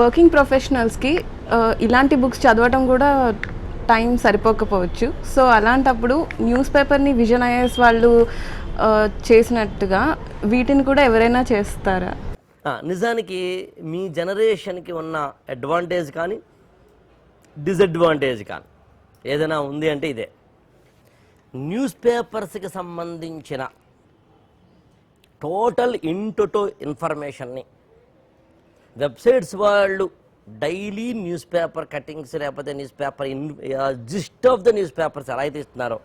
Working ప్రొఫెషనల్స్కి ఇలాంటి books చదవటం కూడా టైం సరిపోకపోవచ్చు. సో అలాంటప్పుడు న్యూస్ పేపర్ని విజన్ ఐఎస్ వాళ్ళు చేసినట్టుగా వీటిని కూడా ఎవరైనా చేస్తారా? నిజానికి మీ జనరేషన్కి ఉన్న అడ్వాంటేజ్ కానీ డిసడ్వాంటేజ్ కానీ ఏదైనా ఉంది అంటే ఇదే. న్యూస్ పేపర్స్కి సంబంధించిన టోటల్ ఇంటుటో ఇన్ఫర్మేషన్ని వెబ్సైట్స్ వాళ్ళు డైలీ న్యూస్ పేపర్ కటింగ్స్ లేకపోతే newspaper in gist of the newspapers ఎలా అయితే ఇస్తున్నారో.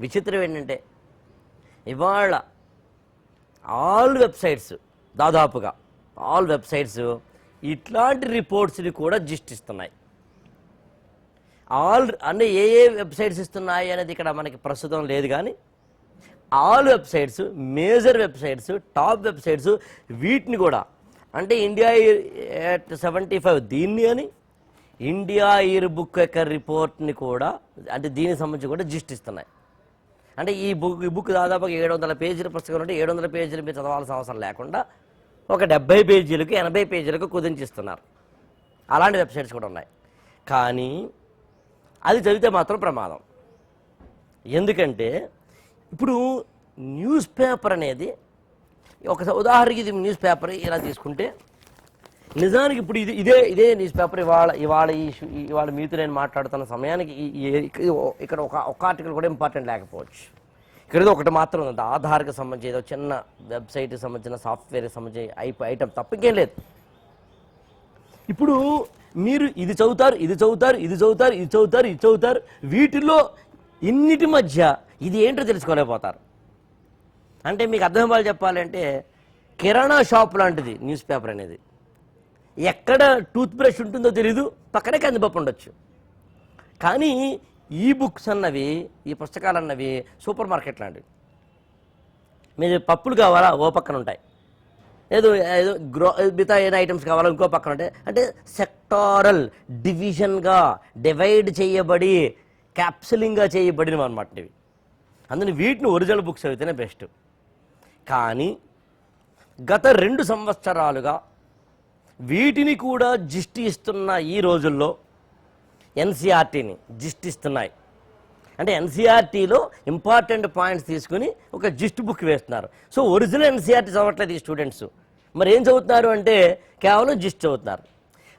విచిత్రం ఏంటంటే ఇవాళ ఆల్ వెబ్సైట్స్ దాదాపుగా ఆల్ వెబ్సైట్స్ ఇట్లాంటి రిపోర్ట్స్ని కూడా జిస్ట్ ఇస్తున్నాయి. ఆల్ అంటే ఏ ఏ వెబ్సైట్స్ ఇస్తున్నాయి అనేది ఇక్కడ మనకి ప్రస్తుతం లేదు కానీ all websites major websites top websites వీటిని కూడా అంటే ఇండియా ఎట్ సెవెంటీ ఫైవ్ దీన్ని అని ఇండియా ఇయర్ బుక్ యొక్క రిపోర్ట్ని కూడా అంటే దీనికి సంబంధించి కూడా జిస్ట్ ఇస్తున్నాయి. అంటే ఈ బుక్ ఈ బుక్ దాదాపుగా ఏడు వందల పేజీల పుస్తకం ఉంటే ఏడు వందల పేజీలు మీరు చదవాల్సిన అవసరం లేకుండా ఒక డెబ్బై పేజీలకు ఎనభై పేజీలకు కుదించిస్తున్నారు. అలాంటి వెబ్సైట్స్ కూడా ఉన్నాయి. కానీ అది చదివితే మాత్రం ప్రమాదం. ఎందుకంటే ఇప్పుడు న్యూస్ పేపర్ అనేది ఒక ఉదాహరణకి ఇది న్యూస్ పేపర్ ఇలా తీసుకుంటే నిజానికి ఇప్పుడు ఇది ఇదే ఇదే న్యూస్ పేపర్ ఇవాళ ఇవాళ ఈ ఇవాళ మీతో నేను మాట్లాడుతున్న సమయానికి ఇక్కడ ఒక ఒక ఆర్టికల్ కూడా ఇంపార్టెంట్ లేకపోవచ్చు. ఇక్కడ ఏదో ఒకటి మాత్రం ఉంది. ఆధార్కి సంబంధించి ఏదో చిన్న వెబ్సైట్కి సంబంధించిన సాఫ్ట్వేర్కి సంబంధించి అయిపోయి ఐటమ్ తప్ప ఇంకేం లేదు. ఇప్పుడు మీరు ఇది చదువుతారు ఇది చదువుతారు ఇది చదువుతారు ఇది చదువుతారు ఇది చదువుతారు వీటిలో ఇన్నిటి మధ్య ఇది ఏంటో తెలుసుకోలేకపోతారు. అంటే మీకు అర్థం వాళ్ళు చెప్పాలంటే కిరాణా షాప్ లాంటిది న్యూస్ పేపర్ అనేది. ఎక్కడ టూత్ బ్రష్ ఉంటుందో తెలీదు పక్కనే కందిపప్పు ఉండొచ్చు. కానీ ఈ బుక్స్ అన్నవి ఈ పుస్తకాలు అన్నవి సూపర్ మార్కెట్ లాంటివి. మీరు పప్పులు కావాలా? ఓ పక్కన ఉంటాయి. ఏదో ఏదో గ్రో మిగతా ఏదో ఐటమ్స్ కావాలో? ఇంకో పక్కన ఉంటాయి. అంటే సెక్టారల్ డివిజన్గా డివైడ్ చేయబడి క్యాప్సులింగ్గా చేయబడినవి అనమాట ఇవి. అందుకని వీటిని ఒరిజినల్ బుక్స్ అయితేనే బెస్ట్. కానీ గత రెండు సంవత్సరాలుగా వీటిని కూడా జిష్టి ఇస్తున్న ఈ రోజుల్లో ఎన్సీఆర్టీని జిస్ట్ ఇస్తున్నాయి. అంటే ఎన్సీఆర్టీలో ఇంపార్టెంట్ పాయింట్స్ తీసుకుని ఒక జిస్ట్ బుక్ వేస్తున్నారు. సో ఒరిజినల్ ఎన్సీఆర్టీ చదవట్లేదు ఈ స్టూడెంట్స్. మరి ఏం చదువుతున్నారు అంటే కేవలం జిస్ట్ చదువుతున్నారు.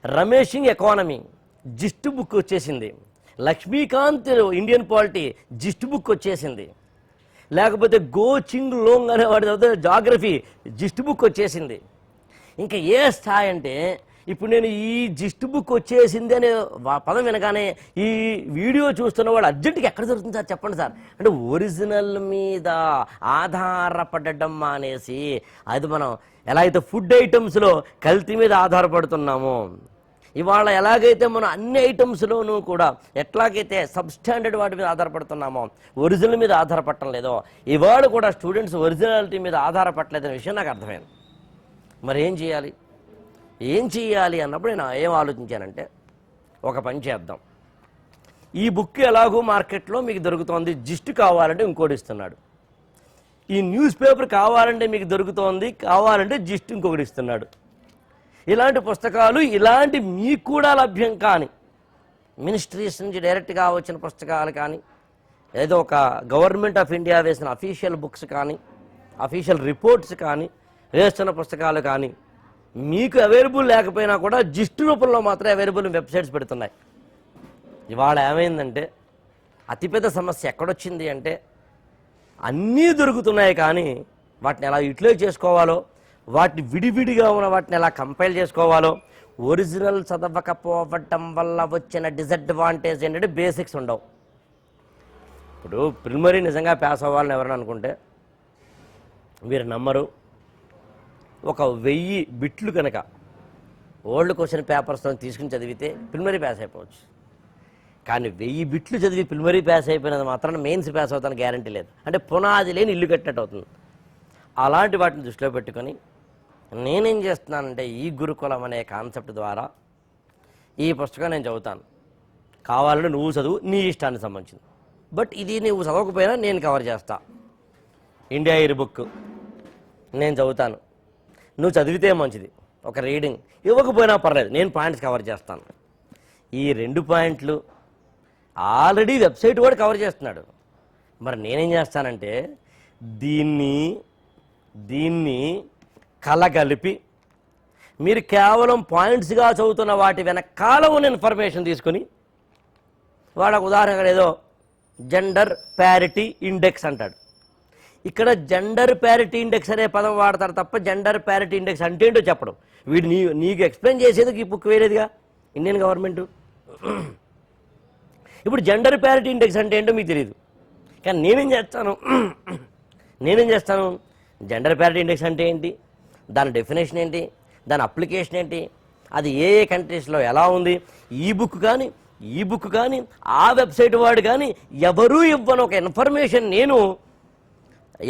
రమేషింగ్ ఎకానమీ జిస్ట్ బుక్ వచ్చేసింది. Laxmikanth Indian polity gist book వచ్చేసింది. లేకపోతే గో చింగ్ లోంగ్ అనే వాడి తర్వాత జాగ్రఫీ జిస్ట్ బుక్ వచ్చేసింది. ఇంకా ఏ స్థాయి అంటే ఇప్పుడు నేను ఈ జిస్ట్ బుక్ వచ్చేసింది అనే పదం వినగానే ఈ వీడియో చూస్తున్న వాడు అర్జెంటుగా ఎక్కడ దొరుకుతుంది సార్? చెప్పండి సార్. అంటే ఒరిజినల్ మీద ఆధారపడడం మానేసి అది మనం ఎలా అయితే ఫుడ్ ఐటమ్స్లో కల్తీ మీద ఆధారపడుతున్నామో ఇవాళ ఎలాగైతే మనం అన్ని ఐటమ్స్లోనూ కూడా ఎట్లాగైతే సబ్స్టాండర్డ్ వాటి మీద ఆధారపడుతున్నామో ఒరిజినల్ మీద ఆధారపడటం లేదో ఇవాళ కూడా స్టూడెంట్స్ ఒరిజినాలిటీ మీద ఆధారపడలేదనే విషయం నాకు అర్థమైంది. మరి ఏం చేయాలి? ఏం చేయాలి అన్నప్పుడు నేను ఏం ఆలోచించానంటే ఒక పని చేద్దాం. ఈ బుక్ ఎలాగో మార్కెట్లో మీకు దొరుకుతోంది జిస్ట్ కావాలంటే ఇంకోటి ఇస్తున్నాడు. ఈ న్యూస్ పేపర్ కావాలంటే మీకు దొరుకుతోంది కావాలంటే జిస్ట్ ఇంకొకటి ఇస్తున్నాడు. ఇలాంటి పుస్తకాలు ఇలాంటి మీకు కూడా లభ్యం కానీ మినిస్ట్రీస్ నుంచి డైరెక్ట్గా వచ్చిన పుస్తకాలు కానీ ఏదో ఒక గవర్నమెంట్ ఆఫ్ ఇండియా వేసిన అఫీషియల్ బుక్స్ కానీ అఫీషియల్ రిపోర్ట్స్ కానీ వేస్తున్న పుస్తకాలు కానీ మీకు అవైలబుల్ లేకపోయినా కూడా జిస్ట్ రూపంలో మాత్రం అవైలబుల్ వెబ్సైట్స్ పెడుతున్నాయి. ఇవాళ ఏమైందంటే అతిపెద్ద సమస్య ఎక్కడొచ్చింది అంటే అన్నీ దొరుకుతున్నాయి కానీ వాటిని ఎలా యూటిలైజ్ చేసుకోవాలో వాటిని విడివిడిగా ఉన్న వాటిని ఎలా కంపైల్ చేసుకోవాలో ఒరిజినల్ చదవకపోవటం వల్ల వచ్చిన డిసడ్వాంటేజ్ ఏంటంటే బేసిక్స్ ఉండవు. ఇప్పుడు ప్రిలిమరీ నిజంగా పాస్ అవ్వాలని ఎవరైనా అనుకుంటే మీరు నమ్మరు. ఒక వెయ్యి బిట్లు కనుక ఓల్డ్ క్వశ్చన్ పేపర్స్తో తీసుకుని చదివితే ప్రిలిమరీ పాస్ అయిపోవచ్చు. కానీ వెయ్యి బిట్లు చదివి ప్రిలిమరీ పాస్ అయిపోయినది మాత్రం మెయిన్స్ పాస్ అవుతాను గ్యారంటీ లేదు. అంటే పునాది లేని ఇల్లు కట్టినట్టు అవుతుంది. అలాంటి వాటిని దృష్టిలో పెట్టుకొని నేనేం చేస్తున్నానంటే ఈ గురుకులం అనే కాన్సెప్ట్ ద్వారా ఈ పుస్తకం నేను చదువుతాను. కావాలంటే నువ్వు చదువు నీ ఇష్టానికి సంబంధించింది. బట్ ఇది నువ్వు చదవకపోయినా నేను కవర్ చేస్తా. ఇండియా ఇయర్ బుక్ నేను చదువుతాను. నువ్వు చదివితే మంచిది. ఒక రీడింగ్. ఇవ్వకపోయినా పర్లేదు నేను పాయింట్స్ కవర్ చేస్తాను. ఈ రెండు పాయింట్లు ఆల్రెడీ వెబ్సైట్ కూడా కవర్ చేస్తున్నాడు. మరి నేనేం చేస్తానంటే దీన్ని దీన్ని కలగలిపి మీరు కేవలం పాయింట్స్గా చదువుతున్న వాటి వెనకాల ఉన్న ఇన్ఫర్మేషన్ తీసుకొని వాడు ఒక ఏదో జెండర్ ప్యారిటీ ఇండెక్స్ అంటాడు. ఇక్కడ జెండర్ ప్యారిటీ ఇండెక్స్ అనే పదం వాడతారు తప్ప జెండర్ ప్యారిటీ ఇండెక్స్ అంటే ఏంటో చెప్పడం. వీడు నీ నీకు ఎక్స్ప్లెయిన్ చేసేందుకు ఈ బుక్ వేరేదిగా ఇండియన్ గవర్నమెంట్ ఇప్పుడు జెండర్ ప్యారిటీ ఇండెక్స్ అంటే ఏంటో మీకు తెలియదు కానీ నేనేం చేస్తాను? నేనేం చేస్తాను? జెండర్ ప్యారిటీ ఇండెక్స్ అంటే ఏంటి? దాని డెఫినేషన్ ఏంటి? దాని అప్లికేషన్ ఏంటి? అది ఏ ఏ కంట్రీస్లో ఎలా ఉంది? ఈ బుక్ కానీ ఈ బుక్ కానీ ఆ వెబ్సైట్ వాడు కానీ ఎవరూ ఇవ్వని. ఒక ఇన్ఫర్మేషన్ నేను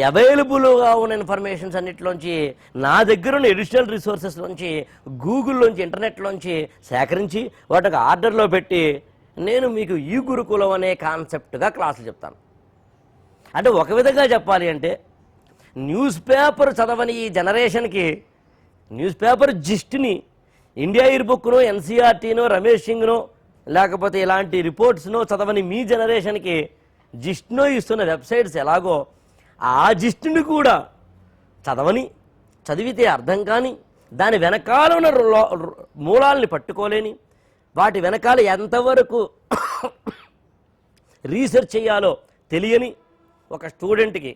అవైలబుల్గా ఉన్న ఇన్ఫర్మేషన్స్ అన్నిటిలోంచి నా దగ్గర ఉన్న ఎడిషనల్ రిసోర్సెస్లోంచి గూగుల్లోంచి ఇంటర్నెట్లోంచి సేకరించి వాటికి ఆర్డర్లో పెట్టి నేను మీకు ఈ గురుకులం అనే కాన్సెప్ట్గా క్లాసులు చెప్తాను. అంటే ఒక విధంగా చెప్పాలి అంటే న్యూస్ పేపర్ చదవని ఈ జనరేషన్కి న్యూస్ పేపర్ జిస్ట్ని ఇండియా ఇయర్బుక్ను ఎన్సీఆర్టీనో రమేష్ సింగ్నో లేకపోతే ఇలాంటి రిపోర్ట్స్నో చదవని మీ జనరేషన్కి జిస్ట్నో ఇస్తున్న వెబ్సైట్స్ ఎలాగో ఆ జిస్ట్ని కూడా చదవని చదివితే అర్థం కాని దాని వెనకాల ఉన్న మూలాలని మూలాల్ని పట్టుకోలేని వాటి వెనకాల ఎంతవరకు రీసెర్చ్ చేయాలో తెలియని ఒక స్టూడెంట్కి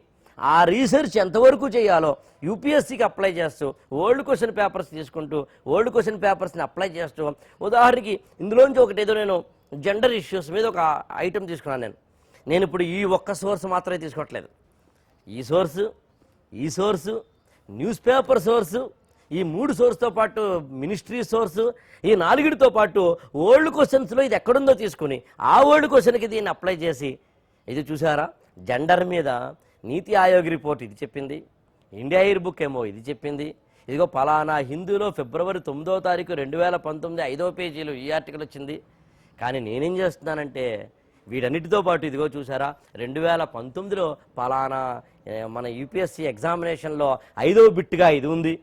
ఆ రీసెర్చ్ ఎంతవరకు చేయాలో యూపీఎస్సీకి అప్లై చేస్తూ ఓల్డ్ క్వశ్చన్ పేపర్స్ తీసుకుంటూ ఓల్డ్ క్వశ్చన్ పేపర్స్ని అప్లై చేస్తూ ఉదాహరణకి ఇందులోంచి ఒకటి ఏదో నేను జెండర్ ఇష్యూస్ మీద ఒక ఐటెం తీసుకున్నాను నేను. నేను ఇప్పుడు ఈ ఒక్క సోర్స్ మాత్రమే తీసుకోవట్లేదు. ఈ సోర్సు ఈ సోర్సు న్యూస్ పేపర్ సోర్సు ఈ మూడు సోర్స్తో పాటు మినిస్ట్రీ సోర్సు ఈ నాలుగుడితో పాటు ఓల్డ్ క్వశ్చన్స్లో ఇది ఎక్కడుందో తీసుకుని ఆ ఓల్డ్ క్వశ్చన్కి దీన్ని అప్లై చేసి ఇది చూసారా? జెండర్ మీద నీతి ఆయోగ్ రిపోర్ట్ ఇది చెప్పింది. ఇండియా ఇయర్ బుక్ ఏమో ఇది చెప్పింది. ఇదిగో పలానా హిందూలో ఫిబ్రవరి తొమ్మిదో తారీఖు రెండు వేల పంతొమ్మిది ఐదో పేజీలో ఈ ఆర్టికల్ వచ్చింది. కానీ నేనేం చేస్తున్నానంటే వీటన్నిటితో పాటు ఇదిగో చూసారా రెండు వేల పంతొమ్మిదిలో పలానా మన యూపీఎస్సీ ఎగ్జామినేషన్లో ఐదో బిట్గా ఇది ఉంది.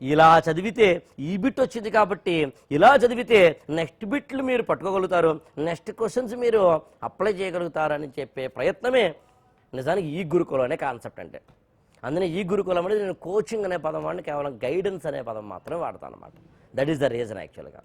ఇలా చదివితే ఈ బిట్ వచ్చింది కాబట్టి ఇలా చదివితే నెక్స్ట్ బిట్లు మీరు పట్టుకోగలుగుతారు నెక్స్ట్ క్వశ్చన్స్ మీరు అప్లై చేయగలుగుతారని చెప్పే ప్రయత్నమే నిజానికి ఈ గురుకులం అనే కాన్సెప్ట్ అంటే. అందుకని ఈ గురుకులం అనేది నేను కోచింగ్ అనే పదం వాడిని కేవలం గైడెన్స్ అనే పదం మాత్రమే వాడతాను అనమాట దట్ ఈస్ ద రీజన్ యాక్చువల్గా